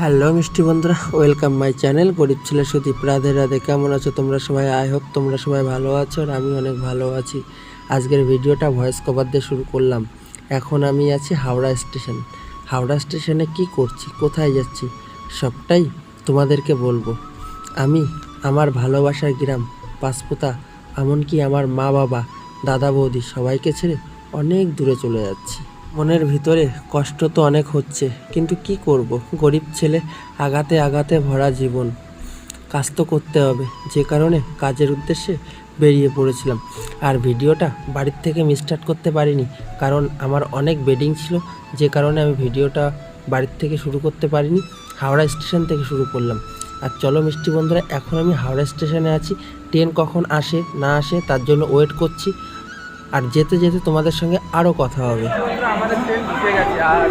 Hello মিষ্টি বন্ধুরা, welcome my channel. গরিব ছেলে সুদীপ রাধে রাধে। কেমন আছো তোমরা সবাই? আই হোপ তোমরা সবাই ভালো আছো আর আমি অনেক ভালো আছি। আজকের ভিডিওটা ভয়েস কভার দিয়ে শুরু করলাম। এখন আমি আছি হাওড়া স্টেশন। হাওড়া স্টেশনে কি করছি? কোথায় যাচ্ছি? সবটাই তোমাদেরকে বলব। আমি, আমার ভালোবাসার গ্রাম পাসপোতা এমনকি আমার মা বাবা দাদা বৌদি সবাইকে ছেড়ে অনেক দূরে চলে যাচ্ছি। মনের ভিতরে কষ্ট তো অনেক হচ্ছে, কিন্তু কি করব? গরিব ছেলে আগাতে আগাতে ভরা জীবন। কাজ তো করতে হবে, যে কারণে কাজের উদ্দেশ্যে বেরিয়ে পড়েছিলাম। আর ভিডিওটা বাড়ির থেকে স্টার্ট করতে পারিনি, কারণ আমার অনেক বেডিং ছিল, যে কারণে আমি ভিডিওটা বাড়ির থেকে শুরু করতে পারিনি, হাওড়া স্টেশন থেকে শুরু করলাম। আর চলো মিষ্টি বন্ধুরা, এখন আমি হাওড়া স্টেশনে আছি। ট্রেন কখন আসে, না আসে, তার জন্য ওয়েট করছি। আর যেতে যেতে তোমাদের সঙ্গে আরও কথা হবে। আমাদের ট্রেন ঢুকে গেছে, আর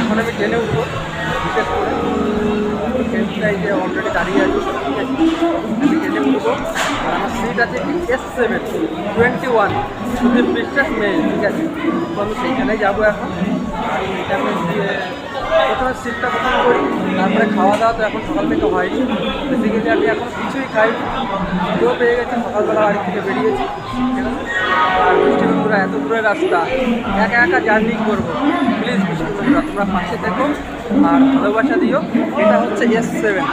এখন আমি উঠবো অলরেডি দাঁড়িয়ে উঠবো, আর আমার সিট আছে টোয়েন্টি ওয়ান ঠিক আছে? তো আমি সেইখানেই যাব এখন প্রথমে সিটটা প্রথমে করি, তারপরে খাওয়া দাওয়া তো এখন সকাল থেকে হয়নি। বেসিক্যালি আমি এখন কিছুই খাই পেয়ে গেছি, সকালবেলা বাড়ি থেকে বেরিয়েছি বন্ধুরা এত দূরের রাস্তা। একা একা জার্নি করব। প্লিজ মিষ্টি বন্ধুরা তোমরা পাশে থেকো আর ভালোবাসা দিও। এটা হচ্ছে এস সেভেন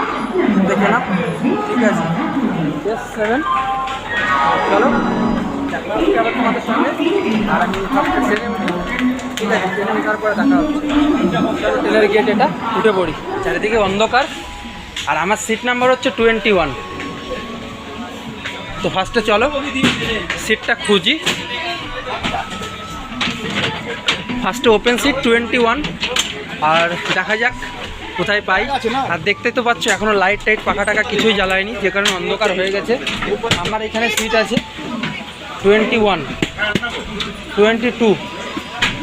দেখে নাও। ঠিক আছে। এস সেভেন চলো। দেখা সঙ্গে। ঠিক আছে ট্রেনে ওঠার দেখা হচ্ছে। ট্রেনের গেট এটা উঠে পড়ি। চারিদিকে অন্ধকার। আর আমার সিট নাম্বার হচ্ছে টোয়েন্টি ওয়ান তো ফার্স্টে চলো সিটটা খুঁজি। ফার্স্টে ওপেন সিট টোয়েন্টি ওয়ান আর দেখা যাক কোথায় পাই। আর দেখতে তো পাচ্ছ এখনও লাইট টাইট পাখা টাকা কিছুই জ্বালায়নি, যে কারণে অন্ধকার হয়ে গেছে। আমার এখানে সিট আছে। টোয়েন্টি ওয়ান টোয়েন্টি টু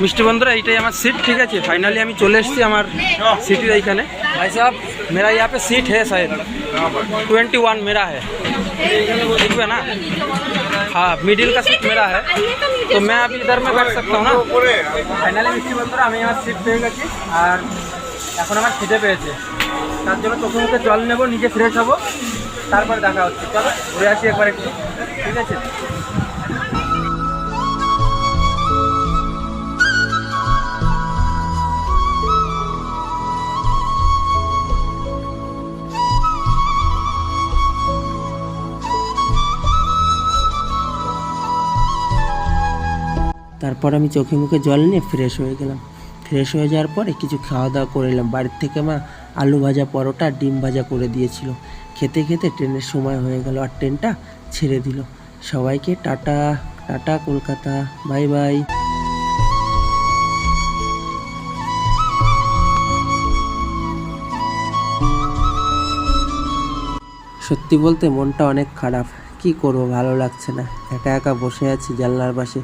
মিষ্টি বন্ধুরা, এইটাই আমার সিট ঠিক আছে? ফাইনালি আমি চলে এসেছি আমার সিটির এইখানে। ভাই সাহেব मेरा यहाँ पे सीट है शायद ट्वेंटी वन मेरा है ठीक है ना हाँ मिडिल का सीट मेरा है तो मैं अभी इधर में बैठ सकता हूँ ना ফাইনালি মিষ্টি বন্ধুরা আমি আমার সিট পেয়ে গেছি আর এখন আমার খিদে পেয়েছে তার জন্য চোখে মুখে জল নেবো নিজে ফ্রেশ হবো তারপরে দেখা হচ্ছে চলো ঘুরে আসি একবার একটু ঠিক আছে তারপর আমি চোখে মুখে জল নিয়ে ফ্রেশ হয়ে গেলাম। ফ্রেশ হয়ে যাওয়ার পরে কিছু খাওয়া দাওয়া করে এলাম বাড়ির থেকে মা আলু ভাজা পরোটা, ডিম ভাজা করে দিয়েছিল। খেতে খেতে ট্রেনের সময় হয়ে গেল আর ট্রেনটা ছেড়ে দিল। সবাইকে টাটা টাটা কলকাতা, বাই বাই। সত্যি বলতে মনটা অনেক খারাপ। কি করব, ভালো লাগছে না। একা একা বসে আছি জানলার পাশে।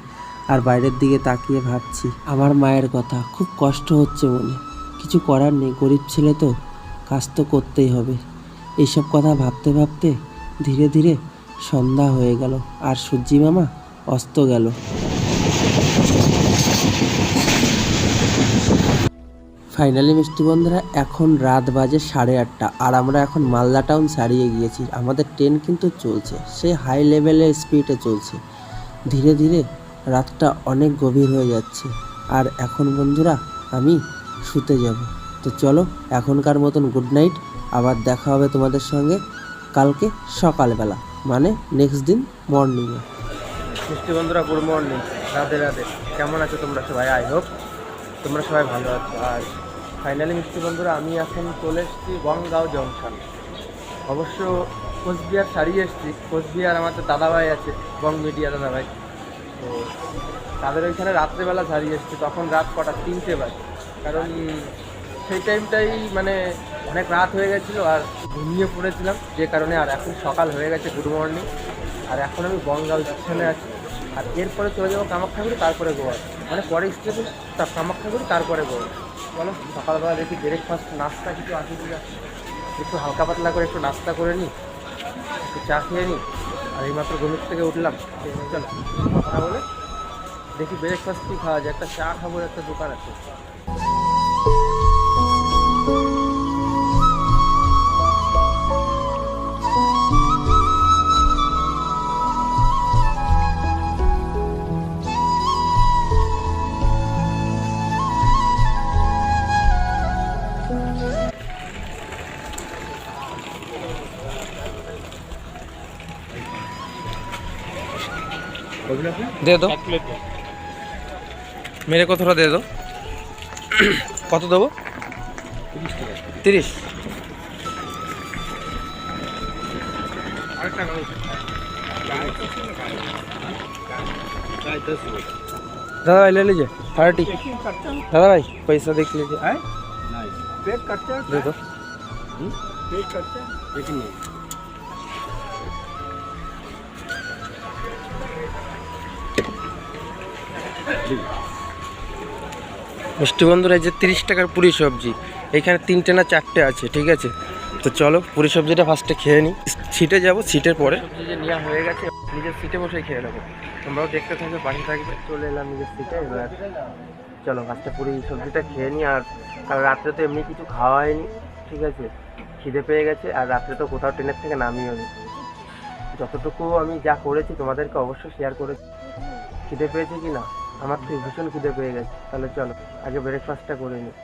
আর বাইরের দিকে তাকিয়ে ভাবছি, আমার মায়ের কথা, খুব কষ্ট হচ্ছে মনে। কিছু করার নেই, গরিব ছেলে তো, কাজ তো করতেই হবে। এইসব কথা ভাবতে ভাবতে ধীরে ধীরে সন্ধ্যা হয়ে গেল, আর সূর্যি মামা অস্ত গেল। ফাইনালি মিষ্টি বন্ধুরা, এখন রাত বাজে সাড়ে আটটা, আর আমরা এখন মালদা টাউন ছাড়িয়ে গিয়েছি। আমাদের ট্রেন কিন্তু চলছে সে হাই লেভেলের স্পিডে চলছে। ধীরে ধীরে রাতটা অনেক গভীর হয়ে যাচ্ছে। আর এখন বন্ধুরা, আমি শুতে যাব। তো চলো, এখনকার মতন গুড নাইট আবার দেখা হবে তোমাদের সঙ্গে কালকে সকালবেলা মানে নেক্সট দিন মর্নিংয়ে মিষ্টি বন্ধুরা গুড মর্নিং রাধে রাধে। কেমন আছো তোমরা সবাই? আই হোপ তোমরা সবাই ভালো আছো। আর ফাইনালি মিষ্টি বন্ধুরা, আমি এখন চলে এসেছি বনগাঁও জংশন। অবশ্য কোচবিহার ছাড়িয়ে এসেছি। কোচবিহার আমার তো দাদাভাই আছে বং মিডিয়া দাদাভাই। তো তাদের ওইখানে রাত্রেবেলা ছাড়িয়ে এসেছি। তখন রাত কটা? তিনটে বাজে। কারণ সেই টাইমটাই মানে অনেক রাত হয়ে গেছিল আর ঘুমিয়ে পড়েছিলাম। যে কারণে আর এখন সকাল হয়ে গেছে গুড মর্নিং আর এখন আমি বনগাঁও স্টেশনে আছি। আর এরপরে চলে যাব কামাখ্যাগুড়ি, তারপরে গোয়া। মানে পরে স্টেশন কামাখ্যাগুড়ি, তারপরে গোয়া। বলো সকালবেলা দেখি ব্রেকফাস্ট নাস্তা কিছু আছে কি একটু হালকা পাতলা করে একটু নাস্তা করে নিই একটু চা খেয়ে নিই আর এইমাত্র ঘুমের থেকে উঠলাম। চলো, কথা বলে দেখি ব্রেকফাস্ট কী খাওয়া যায়। একটা চা খাব একটা দোকান আছে। दे दो मेरे को थोड़ा दे दो কত দেবো তিরিশ दादा भाई ले लीजिए थर्टी दादा भाई पैसा देख लीजिए पेट खर्चा दे दो पेट खर्चा लेकिन नहीं মিষ্টি বন্ধুরা যে তিরিশ টাকার পুরি সবজি, এখানে তিনটে না চারটে আছে, ঠিক আছে? তো চলো, পুরি সবজিটা ফার্স্টে খেয়ে নিই সিটে যাব সিটের পরে। যে নেওয়া হয়ে গেছে, নিজের সিটে বসে খেয়ে নেব। তোমরাও দেখতে থাকবে পাশে থাকবে, চলে এলাম নিজের সিটে এবার চলো ফার্স্টে পুরি সবজিটা খেয়ে নিই আর আর রাত্রে তো এমনি কিছু খাওয়া হয়নি ঠিক আছে? খিদে পেয়ে গেছে, আর রাত্রে তো কোথাও ট্রেনের থেকে নামিও নি। যতটুকু আমি যা করেছি, তোমাদেরকে অবশ্যই শেয়ার করেছি। খিদে পেয়েছে কি না আমার তো ভীষণ খিদে পেয়ে গেছে। তাহলে চলো, আগে ব্রেকফাস্টটা করে নিই।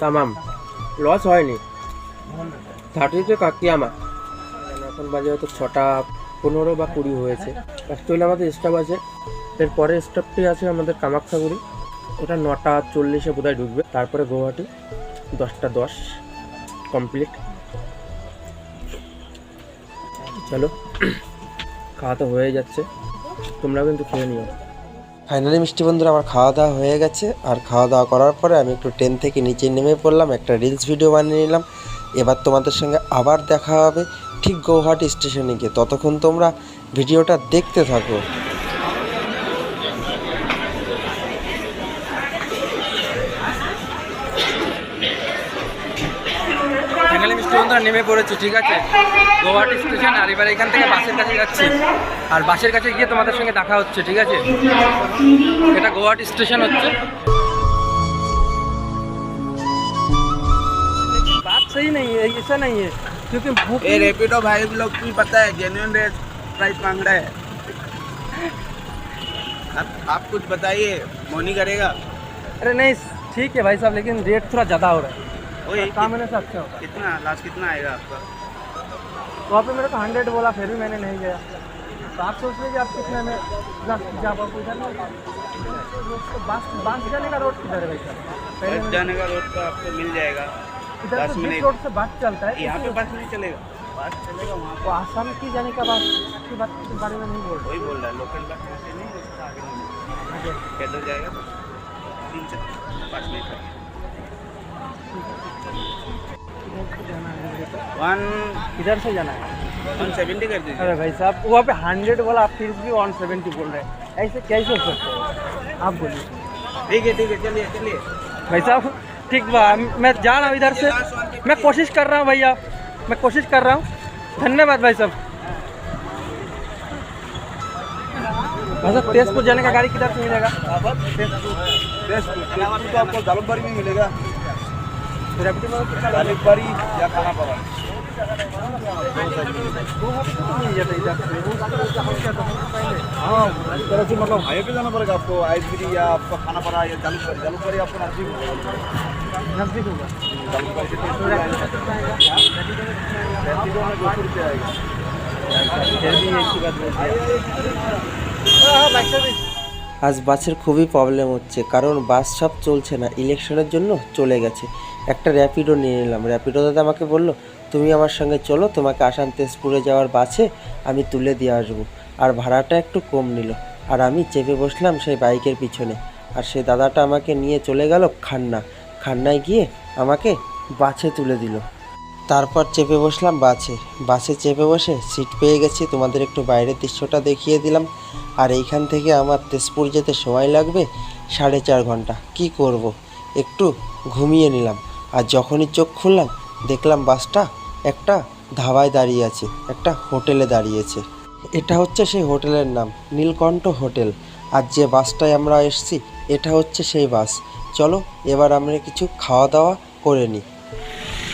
তামাম। লস হয়নি। থার্টিতে কাকি আমার। এখন বাজে হয়তো ছটা পনেরো বা কুড়ি হয়েছে। অ্যাকচুয়ালি আমাদের স্টপ আছে। এরপরে স্টপটি আছে আমাদের কামাখ্যাগুড়ি। ওটা নটা চল্লিশে বোধহয় ঢুকবে। তারপরে গুয়াহাটি, দশটা দশ কমপ্লিট চলো, খাওয়া তো হয়ে যাচ্ছে। তোমরা কিন্তু খেয়ে নিও। ফাইনালি মিষ্টি বন্ধুরা, আমার খাওয়া দাওয়া হয়ে গেছে। আর খাওয়া দাওয়া করার পরে আমি একটু ট্রেন থেকে নিচে নেমে পড়লাম, একটা রিলস ভিডিও বানিয়ে নিলাম। এবার তোমাদের সঙ্গে আবার দেখা হবে ঠিক গৌহাটি স্টেশনে গিয়ে। ততক্ষণ তোমরা ভিডিওটা দেখতে থাকো। বন্ধুরা নেমে পড়েছি ঠিক আছে গৌহাটি স্টেশন আর এবার এখান থেকে বাসের কাছে যাচ্ছি আর বাসের কাছে গিয়ে তোমাদের সঙ্গে দেখা হচ্ছে ঠিক আছে এটা গৌহাটি স্টেশন হচ্ছে बात सही नहीं है ऐसा नहीं है क्योंकि भूख ये रेपिडो भाई लोग की पता है जेन्युइन रेट प्राइस मांग रहा है आप, आप कुछ बताइए मोनी करेगा अरे नहीं ठीक है भाई साहब लेकिन रेट थोड़ा ज़्यादा हो रहा है वही काम मैंने से अच्छा होगा। कितना लास्ट कितना आएगा आपका? वहाँ पे मेरे को हंड्रेड बोला फिर भी मैंने नहीं गया। तो आप सोच लीजिए आप कितने में दस जा पाओ इधर ना तो बास जाने का रोड किधर है भाई बस जाने का रोड तो आपको मिल जाएगा। इधर दस तो। रोड से बस चलता है यहाँ पे बस नहीं चलेगा। बस चलेगा वहाँ तो आसाम की जाने का बात की बात के बारे में नहीं बोल रहा। वही बोल रहा है लोकल बस यहाँ से नहीं। आगे पैदल जाएगा? तो तीन से पाँच मिनट लगेगा। वन इधर से जाना है। वन सेवेंटी कर दीजिए। अरे भाई साहब वहाँ पे हंड्रेड बोला आप फिर भी वन सेवेंटी बोल रहे हैं। ऐसे कैसे हो सकते हैं? आप बोलिए। ठीक है ठीक है चलिए चलिए। भाई साहब ठीक बा मैं जा रहा हूँ इधर से। मैं कोशिश कर रहा हूँ भैया मैं कोशिश कर रहा हूँ। धन्यवाद भाई साहब। भाई साहब तेजपुर जाने का गाड़ी किधर से मिलेगा? तेजपुर। तेजपुर। तो आपको जालूबारी में मिलेगा। रैपिडो में कितना लगेगा? जालूबारी या खाना पड़ा मिल जाता है इधर से। वो गाड़ी का हम क्या तो पहले हाँ इस तरह से मतलब हाईवे पे जाना पड़ेगा आपको आइसगिरी या आपका खाना पड़ा या जालूबारी जालूबारी आपको नजदीक होगा। नजदीक होगा जालूबारी से तो रैपिडो का कितना आएगा? रैपिडो में दो सौ रुपये आएगा फिर भी एक ही बात बोल दिया हाँ भाई साहब আজ বাসের খুবই প্রবলেম হচ্ছে কারণ বাস সব চলছে না ইলেকশনের জন্য চলে গেছে একটা র্যাপিডো নিয়ে নিলাম। র্যাপিডো দাদা আমাকে বলল, তুমি আমার সঙ্গে চলো, তোমাকে আসাম তেজপুরে যাওয়ার বাসে আমি তুলে দিয়ে আসব। আর ভাড়াটা একটু কম নিল। আর আমি চেপে বসলাম সেই বাইকের পিছনে। আর সেই দাদাটা আমাকে নিয়ে চলে গেল খান্না। খান্নায় গিয়ে আমাকে বাসে তুলে দিল। তারপর চেপে বসলাম বাসে। বাসে চেপে বসে সিট পেয়ে গেছি। তোমাদের একটু বাইরের দৃশ্যটা দেখিয়ে দিলাম। আর এইখান থেকে আমার তেজপুর যেতে সময় লাগবে সাড়ে চার ঘণ্টা। কি করব। একটু ঘুমিয়ে নিলাম। আর যখনই চোখ খুললাম, দেখলাম বাসটা একটা ধাবায় দাঁড়িয়ে আছে, একটা হোটেলে দাঁড়িয়েছে এটা হচ্ছে সেই হোটেলের নাম, নীলকণ্ঠ হোটেল। আর যে বাসটায় আমরা এসছি, এটা হচ্ছে সেই বাস। চলো, এবার আমরা কিছু খাওয়া দাওয়া করে নিই।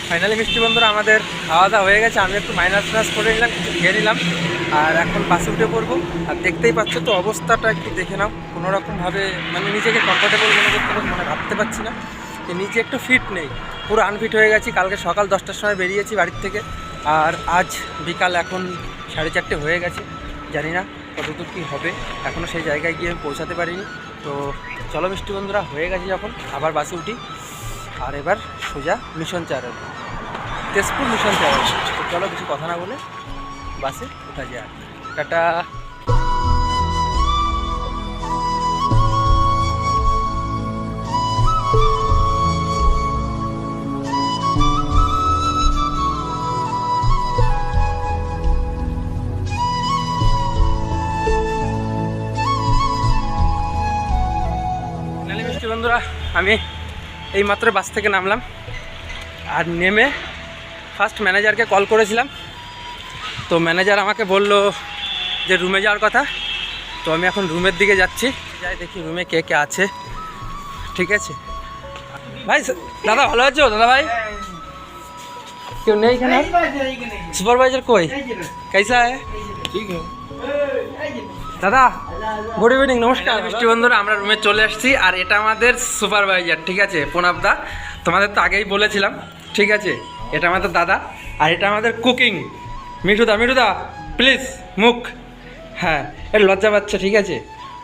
ফাইনালি মিষ্টি বন্ধুরা, আমাদের খাওয়া দাওয়া হয়ে গেছে। আমি একটু মাইনাস মাইনাস করে নিলাম কিছু খেয়ে নিলাম। আর এখন বাসে উঠে পড়ব। আর দেখতেই পাচ্ছ তো, অবস্থাটা একটু দেখে নাও। কোনো রকমভাবে মানে নিজেকে কমফোর্টেবল মনে করতে মানে ভাবতে পারছি না। যে নিজে একটু ফিট নেই। পুরো আনফিট হয়ে গেছি, কালকে সকাল দশটার সময় বেরিয়েছি বাড়ির থেকে। আর আজ বিকাল এখন সাড়ে চারটে হয়ে গেছে, জানি না কতদূর কী হবে। এখনও সেই জায়গায় গিয়ে আমি পৌঁছাতে পারিনি। তো চলো মিষ্টি বন্ধুরা, হয়ে গেছে যখন, আবার বাসে উঠি। আর এবার সোজা মিশন চারের তেজপুর মিশন চারের চলো কিছু কথা না বলে বাসে উঠা যায় টাটা। বন্ধুরা আমি এই মাত্র বাস থেকে নামলাম আর নেমে ফার্স্ট ম্যানেজারকে কল করেছিলাম। তো ম্যানেজার আমাকে বলল যে রুমে যাওয়ার কথা। তো আমি এখন রুমের দিকে যাচ্ছি। যাই দেখি রুমে কে কে আছে। ঠিক আছে? ভাই দাদা ভালো আছো? দাদা ভাই? কেউ নেই সুপারভাইজার কই? কেসা হ্যাঁ ঠিক হ্যাঁ দাদা গুড ইভিনিং নমস্কার। মিষ্টি বন্ধুরা, আমরা রুমে চলে আসছি, আর এটা আমাদের সুপারভাইজার ঠিক আছে, প্রণব দা। তোমাদের তো আগেই বলেছিলাম, ঠিক আছে, এটা আমাদের দাদা, আর এটা আমাদের কুকিং মিঠুদা মিঠুদা প্লিজ মুখ। হ্যাঁ এটা লজ্জা পাচ্ছে, ঠিক আছে।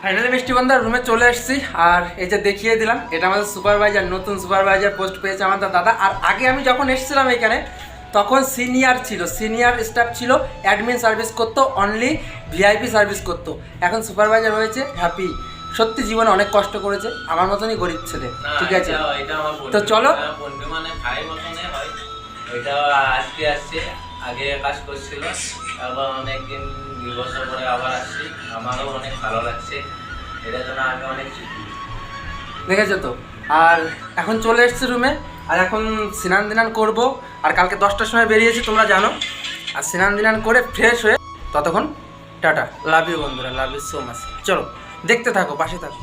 ফাইনালি মিষ্টি বন্ধুরা রুমে চলে এসেছি আর এই যে দেখিয়ে দিলাম, এটা আমাদের সুপারভাইজার নতুন সুপারভাইজার পোস্ট পেয়েছে আমাদের দাদা। আর আগে আমি যখন এসেছিলাম এখানে তখন সিনিয়র ছিল সিনিয়র স্টাফ ছিল অ্যাডমিন সার্ভিস করতো অনলি ভিআইপি সার্ভিস করতো। এখন সুপারভাইজার হয়েছে হ্যাপি সত্যি জীবনে অনেক কষ্ট করেছে আমার মতনই গরিব ছেলে ঠিক আছে? তো চলো। মানে আজকে আসছে আগে কাজ করছিল আবার অনেকদিন দুই বছর পরে আবার আসছি আমারও অনেক ভালো লাগছে এটার জন্য আমি অনেক দেখেছ তো? আর এখন চলে এসেছি রুমে আর এখন স্নান দিনান করব। আর কালকে দশটার সময় বেরিয়েছি, তোমরা জানো। আর স্নান দিনান করে ফ্রেশ হয়ে ততক্ষণ টাটা। লাভ ইউ বন্ধুরা লাভ ইউ সো মাচ চলো, দেখতে থাকো, পাশে থাকো।